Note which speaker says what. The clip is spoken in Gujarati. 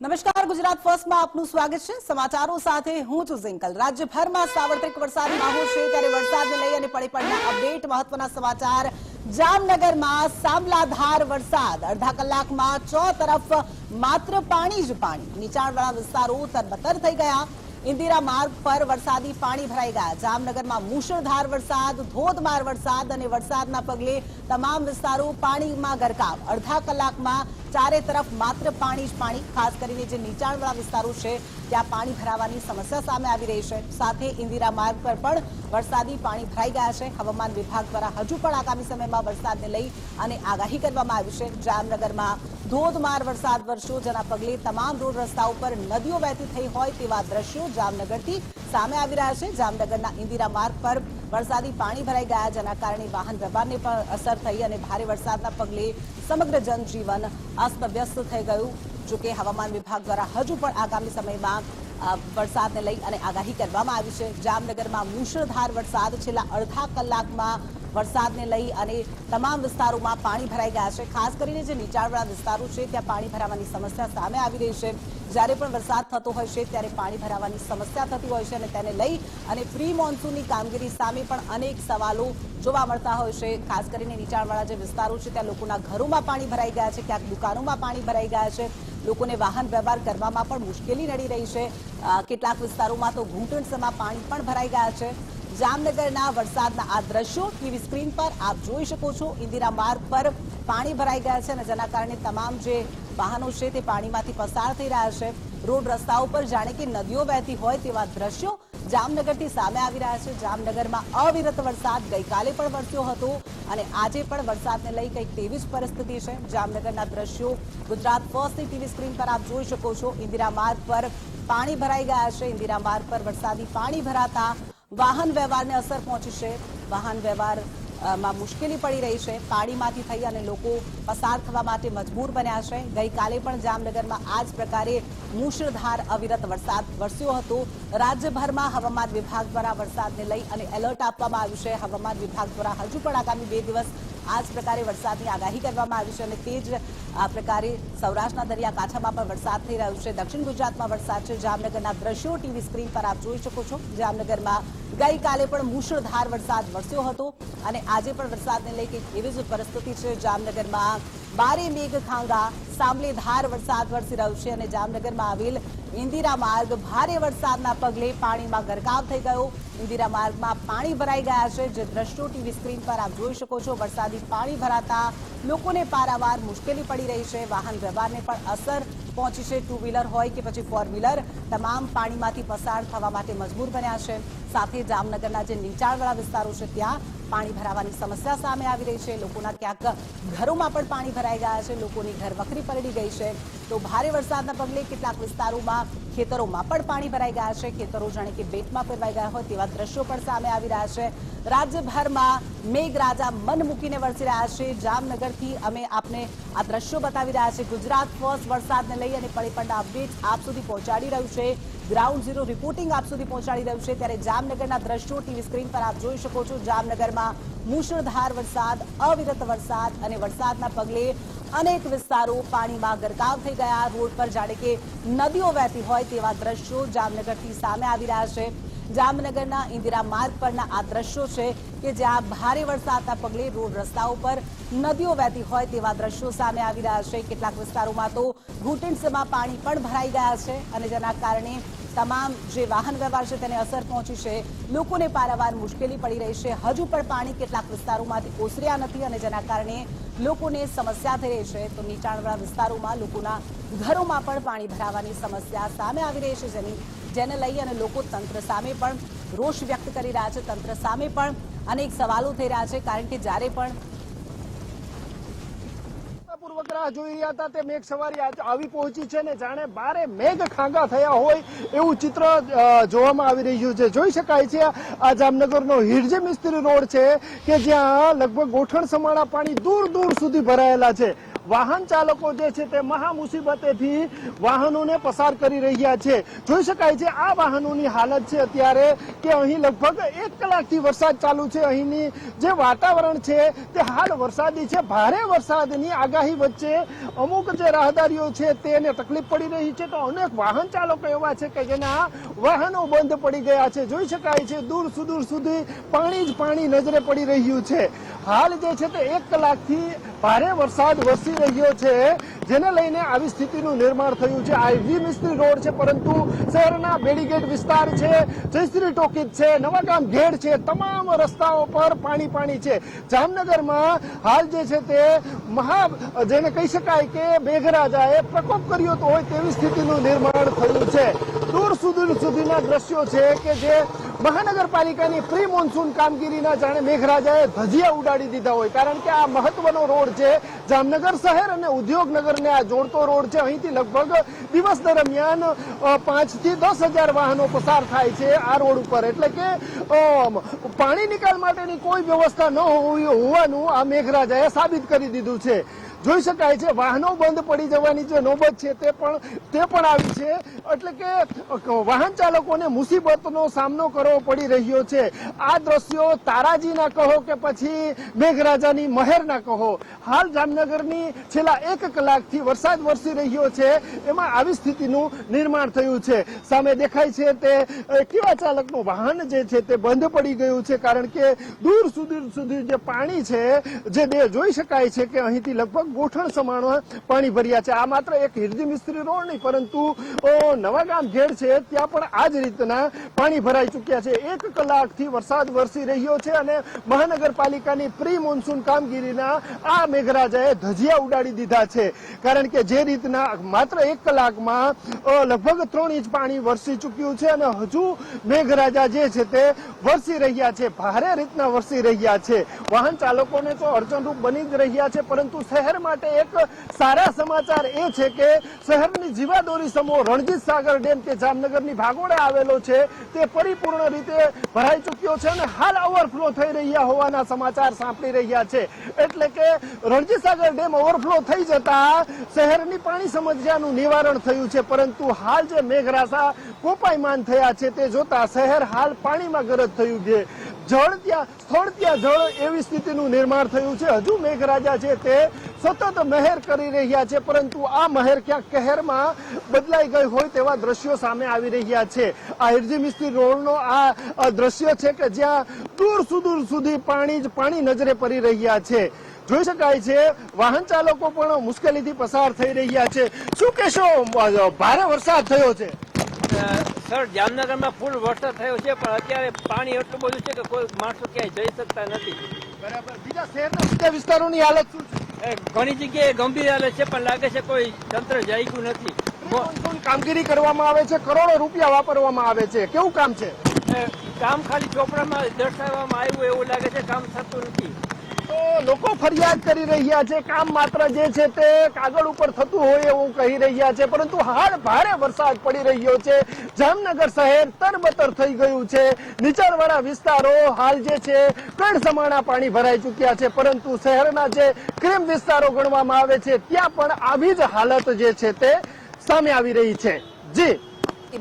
Speaker 1: નમસ્કાર, ગુજરાત ફર્સ્ટમાં આપનું સ્વાગત છે. સમાચારો સાથે હું છું ઝિંકલ. રાજ્યભરમાં સાર્વત્રિક વરસાદ માહોલ છે, ત્યારે વરસાદને લઈ અને પડી પડના અપડેટ. મહત્વના સમાચાર, જામનગરમાં સાંભલાધાર વરસાદ. અડધા કલાકમાં ચો તરફ માત્ર પાણી જ પાણી. નીચાણવાળા વિસ્તારો તરબતર થઈ ગયા. ઇન્દિરા માર્ગ પર વરસાદી પાણી ભરાઈ ગયા. જામનગરમાં મુશળધાર વરસાદ, ધોધમાર વરસાદ અને વરસાદના પગલે તમામ વિસ્તારો પાણીમાં ગરકાવ. અડધા કલાકમાં ચારે તરફ માત્ર પાણી જ પાણી, ખાસ કરીને જે નીચાણવાળા વિસ્તારો છે, ત્યાં પાણી ભરાવાની સમસ્યા સામે આવી રહી છે. સાથે ઇન્દિરા માર્ગ પર પણ વરસાદી પાણી ભરાઈ ગયા છે. હવામાન વિભાગ દ્વારા હજુ પણ આગામી સમયમાં વરસાદને લઈ અને આગાહી કરવામાં આવી છે. જામનગરમાં ધોધમાર વરસાદ વરસ્યો, જેના પગલે તમામ રોડ રસ્તા ઉપર નદીઓ વહેતી થઈ હોય તેવા દ્રશ્યો જામનગરથી સામે આવી રહ્યા છે. જામનગરના ઇન્દિરા માર્ગ પર વરસાદી પાણી ભરાઈ ગયા જેના કારણે વાહન વ્યવહારને પણ અસર થઈ અને ભારે વરસાદના પગલે સમગ્ર જનજીવન અસ્તવ્યસ્ત થઈ ગયું. જોકે હવામાન વિભાગ દ્વારા હજુ પણ આગામી સમયમાં વરસાદને લઈ અને આગાહી કરવામાં આવી છે. જામનગરમાં મુશળધાર વરસાદ. છેલ્લા અડધા કલાકમાં વરસાદને લઈ અને તમામ વિસ્તારોમાં પાણી ભરાઈ ગયા છે. ખાસ કરીને જે નીચાણવાળા વિસ્તારો છે, ત્યાં પાણી ભરાવાની સમસ્યા સામે આવી રહી છે. જ્યારે પણ વરસાદ થતો હોય છે, ત્યારે પાણી ભરાવાની સમસ્યા થતી હોય છે અને તેને લઈ અને પ્રી મોન્સૂનની કામગીરી સામે પણ અનેક સવાલો જોવા મળતા હોય છે. ખાસ કરીને નીચાણવાળા જે વિસ્તારો છે, ત્યાં લોકોના ઘરોમાં પાણી ભરાઈ ગયા છે, ક્યાંક દુકાનોમાં પાણી ભરાઈ ગયા છે. લોકોને વાહન વ્યવહાર કરવામાં પણ મુશ્કેલી નડી રહી છે. કેટલાક વિસ્તારોમાં તો ઘૂંટણસમાં પાણી પણ ભરાઈ ગયા છે. જામનગરના વરસાદના આ દ્રશ્યો ટીવી સ્ક્રીન પર આપ જોઈ શકો છો. ઇન્દિરા માર્ગ પર પાણી ભરાઈ ગયા છે અને જેના કારણે તમામ જે વાહનો છે તે પાણીમાંથી પસાર થઈ રહ્યા છે. રોડ રસ્તાઓ પર જાણે કે નદીઓ વહેતી હોય તેવા દ્રશ્યો જામનગરથી સામે આવી રહ્યા છે. જામનગરમાં અવિરત વરસાદ ગઈકાલે પણ વરસ્યો હતો અને આજે પણ વરસાદને લઈ કંઈક તેવી જ પરિસ્થિતિ છે. જામનગરના દ્રશ્યો ગુજરાત ફર્સ્ટની ટીવી સ્ક્રીન પર આપ જોઈ શકો છો. ઇન્દિરા માર્ગ પર પાણી ભરાઈ ગયા છે. ઇન્દિરા માર્ગ પર વરસાદી પાણી ભરાતા વાહન વ્યવહારને અસર પહોંચી છે. વાહન વ્યવહારમાં મુશ્કેલી પડી રહી છે. પાણીમાંથી થઈ અને લોકો પસાર થવા માટે મજબૂર બન્યા છે. ગઈકાલે પણ જામનગરમાં આ જ પ્રકારે મુશળધાર અવિરત વરસાદ વરસ્યો હતો. રાજ્યભરમાં હવામાન વિભાગ દ્વારા વરસાદને લઈ અને એલર્ટ આપવામાં આવ્યું છે. હવામાન વિભાગ દ્વારા હજુ પણ આગામી બે દિવસ આ જ પ્રકારે વરસાદની આગાહી કરવામાં આવી છે અને તે જ આ પ્રકારે સૌરાષ્ટ્રના દરિયાકાંઠામાં પણ વરસાદ થઈ રહ્યો છે. દક્ષિણ ગુજરાતમાં વરસાદ છે. જામનગરના દ્રશ્યો ટીવી સ્ક્રીન પર આપ જોઈ શકો છો. જામનગરમાં ગઈકાલે પણ મુશળધાર વરસાદ વરસ્યો હતો અને આજે પણ વરસાદને લઈ કંઈક એવી જ પરિસ્થિતિ છે. જામનગરમાં બારે મેઘ ખાંગા, સાંભળેધાર વરસાદ વરસી રહ્યો છે અને જામનગરમાં આવેલ ઇન્દિરા માર્ગ ભારે વરસાદના પગલે પાણીમાં ગરકાવ થઈ ગયો. ઇન્દિરા માર્ગમાં પાણી ભરાઈ ગયા છે. જે દ્રશ્યો ટીવી સ્ક્રીન પર આપ જોઈ શકો છો. વરસાદી પાણી ભરાતા લોકોને પારાવાર મુશ્કેલી પડી રહી છે. વાહન વ્યવહારને પણ અસર પહોંચી છે. ટુ વ્હીલર હોય કે પછી ફોર વ્હીલર તમામ પાણીમાંથી પસાર થવા માટે મજબૂર બન્યા છે. સાથે જામનગરના જે નીચાણવાળા વિસ્તારો છે, ત્યાં પાણી ભરાવાની સમસ્યા સામે આવી રહી છે. લોકોના ક્યાંક ઘરોમાં પણ પાણી ભરાઈ ગયા છે. લોકોની ઘર વખરી પલડી ગઈ છે. તો ભારે વરસાદના પગલે કેટલાક વિસ્તારોમાં ખેતરોમાં પણ પાણી ભરાઈ ગયા છે. ખેતરો જાણે કે બેટમાં ફેરવાઈ ગયા હોય તેવા દ્રશ્યો પણ સામે આવી રહ્યા છે. રાજ્યભરમાં મેઘરાજા મન મૂકીને વરસી રહ્યા છે. જામનગરથી અમે આપને આ દ્રશ્યો બતાવી રહ્યા છે ગુજરાત ફર્સ્ટ વરસાદને લઈ અને પરિપંડા અપડેટ આપ સુધી પહોંચાડી રહ્યું છે. ગ્રાઉન્ડ ઝીરો રિપોર્ટિંગ આપ સુધી પહોંચાડી રહ્યું છે. ત્યારે જામનગરના દ્રશ્યો ટીવી સ્ક્રીન પર આપ જોઈ શકો છો. જામનગરમાં મુશળધાર વરસાદ, અવિરત વરસાદ અને વરસાદના પગલે અનેક વિસ્તારો પાણીમાં ગરકાવ થઈ ગયા. રોડ પર જાણે કે નદીઓ વહેતી હોય તેવા દ્રશ્યો જામનગરથી સામે આવી રહ્યા છે. જામનગરના ઇન્દિરા માર્ગ પરના આ દ્રશ્યો છે. કે જ્યાં ભારે વરસાદના પગલે રોડ રસ્તાઓ પર નદીઓ વહેતી હોય તેવા દ્રશ્યો સામે આવી રહ્યા છે. કેટલાક વિસ્તારોમાં તો ઘૂંટણસમાં પાણી પણ ભરાઈ ગયા છે અને જેના કારણે તમામ જે વાહન વ્યવહાર છે તેને અસર પહોંચી છે. લોકોને પારાવાર મુશ્કેલી પડી રહી છે. હજુ પણ પાણી કેટલાક વિસ્તારોમાંથી ઓસર્યા નથી અને જેના કારણે લોકોને સમસ્યા થઈ રહી છે. તો નીચાણવાળા વિસ્તારોમાં લોકોના ઘરોમાં પણ પાણી ભરાવાની સમસ્યા સામે આવી રહી છે જેની જેને લઈ અને લોકો તંત્ર સામે પણ રોષ વ્યક્ત કરી રહ્યા છે. તંત્ર સામે પણ અનેક સવાલો થઈ રહ્યા છે, કારણ કે જ્યારે પણ
Speaker 2: પૂર્વક રાહ જોઈ રહ્યા હતા તે મેઘ સવારી આવી પહોંચી છે ને જાણે બારે મેઘ ખાંગા થયા હોય એવું ચિત્ર જોવામાં આવી રહ્યું છે. જોઈ શકાય છે, આ જામનગરનો હિરજે મિસ્ત્રી રોડ છે કે જ્યાં લગભગ ગોઠણ સમાણા પાણી દૂર દૂર સુધી ભરાયેલા છે. વાહન ચાલકો જે છે તે મહા મુસીબતેથી વાહનોને પસાર કરી રહ્યા છે. જોઈ શકાય છે આ વાહનોની હાલત છે અત્યારે કે અહીં લગભગ એક કલાકથી વરસાદ ચાલુ છે. અહીંની જે વાતાવરણ છે તે હાલ વરસાદી છે. ભારે વરસાદની આગાહી વચ્ચે અમુક જે રાહદારીઓ છે તેને તકલીફ પડી રહી છે. તો અનેક વાહન ચાલકો એવા છે કે જેના વાહનો બંધ પડી ગયા છે. જોઈ શકાય છે દૂર સુદૂર સુધી પાણી જ પાણી નજરે પડી રહ્યું છે. હાલ જે છે તે એક કલાકથી ભારે વરસાદ વરસી રહ્યો છે, જેને લઈને આવી સ્થિતિનું નિર્માણ થયું છે. આ મિસ્ત્રી રોડ છે, પરંતુ શહેરના બેડીગેટ વિસ્તાર છે, જયશ્રી ટોકીજ છે, નવાગામ ઘેડ છે, તમામ રસ્તાઓ પર પાણી પાણી છે. જામનગરમાં હાલ જે છે તે મહા, જેને કહી શકાય કે મેઘરાજાએ પ્રકોપ કર્યો તો હોય તેવી સ્થિતિનું નિર્માણ થયું છે. દૂર સુધી સુધીના દ્રશ્યો છે કે જે મહાનગરપાલિકાની પ્રી મોન્સૂન કામગીરીના જાણે મેઘરાજાએ ધજિયા ઉડાડી દીધા હોય. કારણ કે આ મહત્વનો રોડ છે. જામનગર શહેર અને ઉદ્યોગનગરને આ જોડતો રોડ છે. અહીંથી લગભગ દિવસ દરમિયાન પાંચથી દસ હજાર વાહનો પસાર થાય છે આ રોડ ઉપર. એટલે કે પાણી નિકાલ માટેની કોઈ વ્યવસ્થા ન હોવી હોવાનું આ મેઘરાજાએ સાબિત કરી દીધું છે. જોઈ શકાય છે, વાહનો બંધ પડી જવાની જે નોબત છે તે પણ તે પણ આવી છે. એટલે કે વાહન ચાલકોને મુસીબતનો સામનો કરવો પડી રહ્યો છે. આ દ્રશ્યો તારાજીના કહો કે પછી મેઘરાજાની મહેરના કહો. હાલ જામનગરની છેલ્લા એક કલાકથી વરસાદ વરસી રહ્યો છે. એમાં આવી સ્થિતિનું નિર્માણ થયું છે. સામે દેખાય છે તે કેવા ચાલકનું વાહન જે છે તે બંધ પડી ગયું છે. કારણ કે દૂર સુધી સુધી જે પાણી છે, જે જોઈ શકાય છે કે અહીંથી લગભગ ગોઠણ સમાણમાં પાણી ભર્યા છે. આ માત્ર એક હિરજી મિસ્ત્રી રોડ નહીં, પરંતુ નવાગામ ઘેડ છે, ત્યાં પણ આ જ રીતના પાણી ભરાઈ ચુક્યા છે. એક કલાકથી વરસાદ વરસી રહ્યો છે અને મહાનગરપાલિકાની પ્રી મોન્સૂન કામગીરીના આ મેઘરાજાએ ધજિયા ઉડાડી દીધા છે. કારણ કે જે રીતના માત્ર એક કલાકમાં લગભગ ત્રણ ઇંચ પાણી વરસી ચૂક્યું છે અને હજુ મેઘરાજા જે છે તે વરસી રહ્યા છે, ભારે રીતના વરસી રહ્યા છે. વાહન ચાલકોને તો અડચણરૂપ બની જ રહ્યા છે, પરંતુ શહેર માટે એક સારા સમાચાર એ છે કે શહેરની જીવાદોરી સમૂહ રણજીત સાગર ડેમ કે જામનગરની ભાગોળે આવેલો છે, તે પરિપૂર્ણ રીતે ભરાઈ ચૂક્યો છે અને હાલ ઓવરફ્લો થઈ રહ્યા હોવાના સમાચાર સાંપડી રહ્યા છે. એટલે કે રણજીત સાગર ડેમ ઓવરફ્લો થઈ જતા શહેરની પાણી સમસ્યાનું નિવારણ થયું છે, પરંતુ હાલ જે મેઘરાશા કોપાયમાન થયા છે, તે જોતા શહેર હાલ પાણીમાં ગરજ થયું છે. જળ ત્યાં, સ્થળ ત્યાં જળ એવી સ્થિતિનું નિર્માણ થયું છે. હજુ મેઘરાજા છે તે સતત મહેર કરી રહ્યા છે, પરંતુ આ મહેર ક્યાંક કહેરમાં બદલાઈ ગઈ હોય તેવા દ્રશ્યો સામે આવી રહ્યા છે. આ હિરજી મિસ્ત્રી રોડનો આ દ્રશ્ય છે કે જ્યાં દૂર સુદૂર સુધી પાણી જ, પાણી નજરે પડી રહ્યા છે. જોઈ શકાય છે, વાહન ચાલકો પણ મુશ્કેલીથી પસાર થઈ રહ્યા છે. શું કહેશો? ભારે વરસાદ થયો છે.
Speaker 3: સર જામનગરમાં ફૂલ વરસાદ થયો છે પણ અત્યારે પાણી એટલું બધું છે કે કોઈ માણસો ક્યાંય જઈ શકતા નથી.
Speaker 2: બરાબર. બીજા શહેરના બીજા વિસ્તારોની હાલત શું છે?
Speaker 3: ઘણી જગ્યાએ ગંભીર હાલત છે પણ લાગે છે કોઈ તંત્ર જાગ્યું નથી.
Speaker 2: કામગીરી કરવામાં આવે છે? કરોડો રૂપિયા વાપરવામાં આવે છે. કેવું કામ છે?
Speaker 3: કામ ખાલી ચોપડામાં દર્શાવવામાં આવ્યું એવું લાગે છે કામ થતું નથી.
Speaker 2: લોકો ફરિયાદ કરી રહ્યા છે. કામ માત્ર જે છે તે કાગળ ઉપર થતું હોય એવું કહી રહ્યા છે. પરંતુ હાલ ભારે વરસાદ પડી રહ્યો છે. જામનગર શહેર તરબતર થઈ ગયું છે. નીચાણવાળા વિસ્તારો હાલ જે છે કણસમાણા પાણી ભરાઈ ચૂક્યા છે. પરંતુ શહેરના જે ક્રીમ વિસ્તારો ગણવામાં આવે છે, ત્યાં પણ આવી જ હાલત જે છે તે સામે આવી રહી છે. જી.